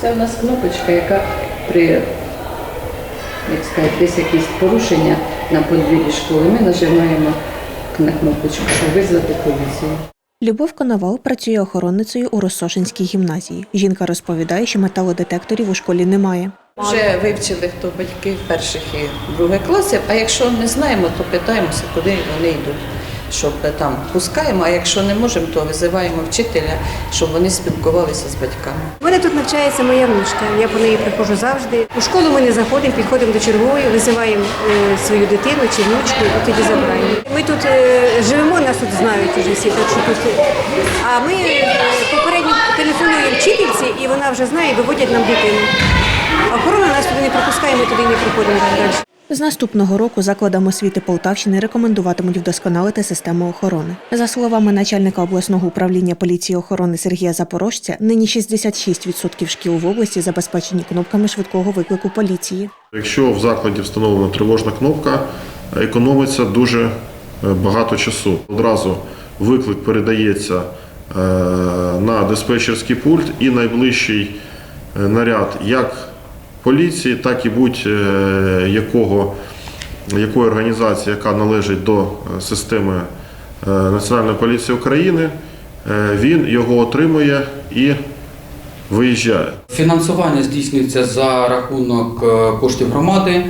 Це у нас кнопочка, яка при як сказати, десь якісь порушення на подвір'ї школи. Ми нажимаємо на кнопочку, щоб визвати поліцію. Любов Коновал працює охоронницею у Росошинській гімназії. Жінка розповідає, що металодетекторів у школі немає. Вже вивчили, хто батьки перших і других класів, а якщо не знаємо, то питаємося, куди вони йдуть, щоб там пускаємо, а якщо не можемо, то визиваємо вчителя, щоб вони спілкувалися з батьками. У мене тут навчається моя внучка. Я по неї приходжу завжди. У школу ми не заходимо, підходимо до чергової, визиваємо е, свою дитину чи внучку, і тоді забираємо. Ми тут е, живемо, нас тут знають уже всі, так що тут. А ми е, попередньо телефонуємо вчительці, і вона вже знає, виводять нам дитину. Охорона нас туди не пропускає, ми туди не проходимо далі. З наступного року закладам освіти Полтавщини рекомендуватимуть вдосконалити систему охорони. За словами начальника обласного управління поліції охорони Сергія Запорожця, нині 66% шкіл в області забезпечені кнопками швидкого виклику поліції. Якщо в закладі встановлена тривожна кнопка, економиться дуже е, багато часу. Одразу виклик передається е, на диспетчерський пульт і найближчий е, наряд як поліції, так і будь-якого якої організації, яка належить до е, системи е, Національної поліції України, е, він його отримує і виїжджає. Фінансування здійснюється за рахунок коштів громади.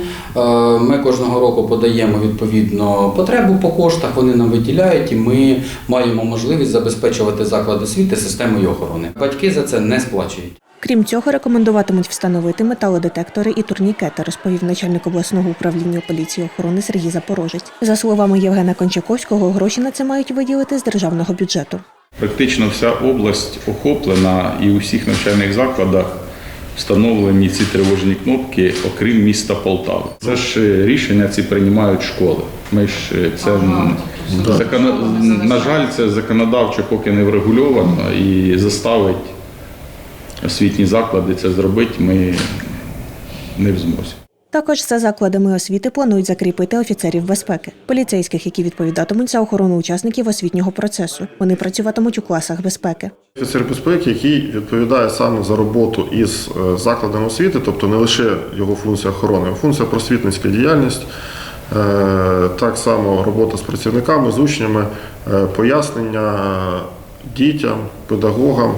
Ми кожного року подаємо відповідно потребу по коштах. Вони нам виділяють, і ми маємо можливість забезпечувати заклад освіти системою охорони. Батьки за це не сплачують. Крім цього, рекомендуватимуть встановити металодетектори і турнікети, розповів начальник обласного управління поліції охорони Сергій Запорожець. За словами Євгена Кончаковського, гроші на це мають виділити з державного бюджету. Практично вся область охоплена і у всіх навчальних закладах встановлені ці тривожні кнопки, окрім міста Полтави. Це ж е, рішення ці приймають школи. Ми ж е, це м, закона- на жаль, це законодавчо поки не врегульовано і заставить освітні заклади це зробити ми не в змозі. Також за закладами освіти планують закріпити офіцерів безпеки, поліцейських, які відповідатимуть за охорону учасників освітнього процесу. Вони працюватимуть у класах безпеки. Офіцер безпеки, який відповідає саме за роботу із е, закладами освіти, тобто не лише його функція охорони, а функція просвітницька діяльність, е, так само робота з працівниками, з учнями, е, пояснення дітям, педагогам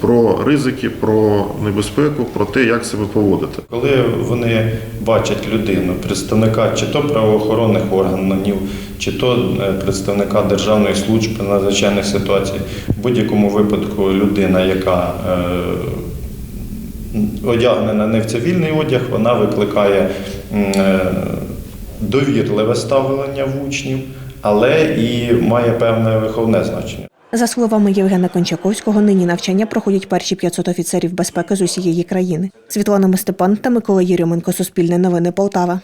про ризики, про небезпеку, про те, як себе поводити. Коли вони бачать людину, представника чи то правоохоронних органів, чи то е, представника Державної служби надзвичайних ситуацій, в будь-якому випадку людина, яка е, одягнена не в цивільний одяг, вона викликає е, довірливе ставлення в учнів, але і має певне виховне значення. За словами Євгена Кончаковського, нині навчання проходять перші 500 офіцерів безпеки з усієї країни. Світлана Мистепан та Микола Єрьоменко, Суспільне новини Полтава.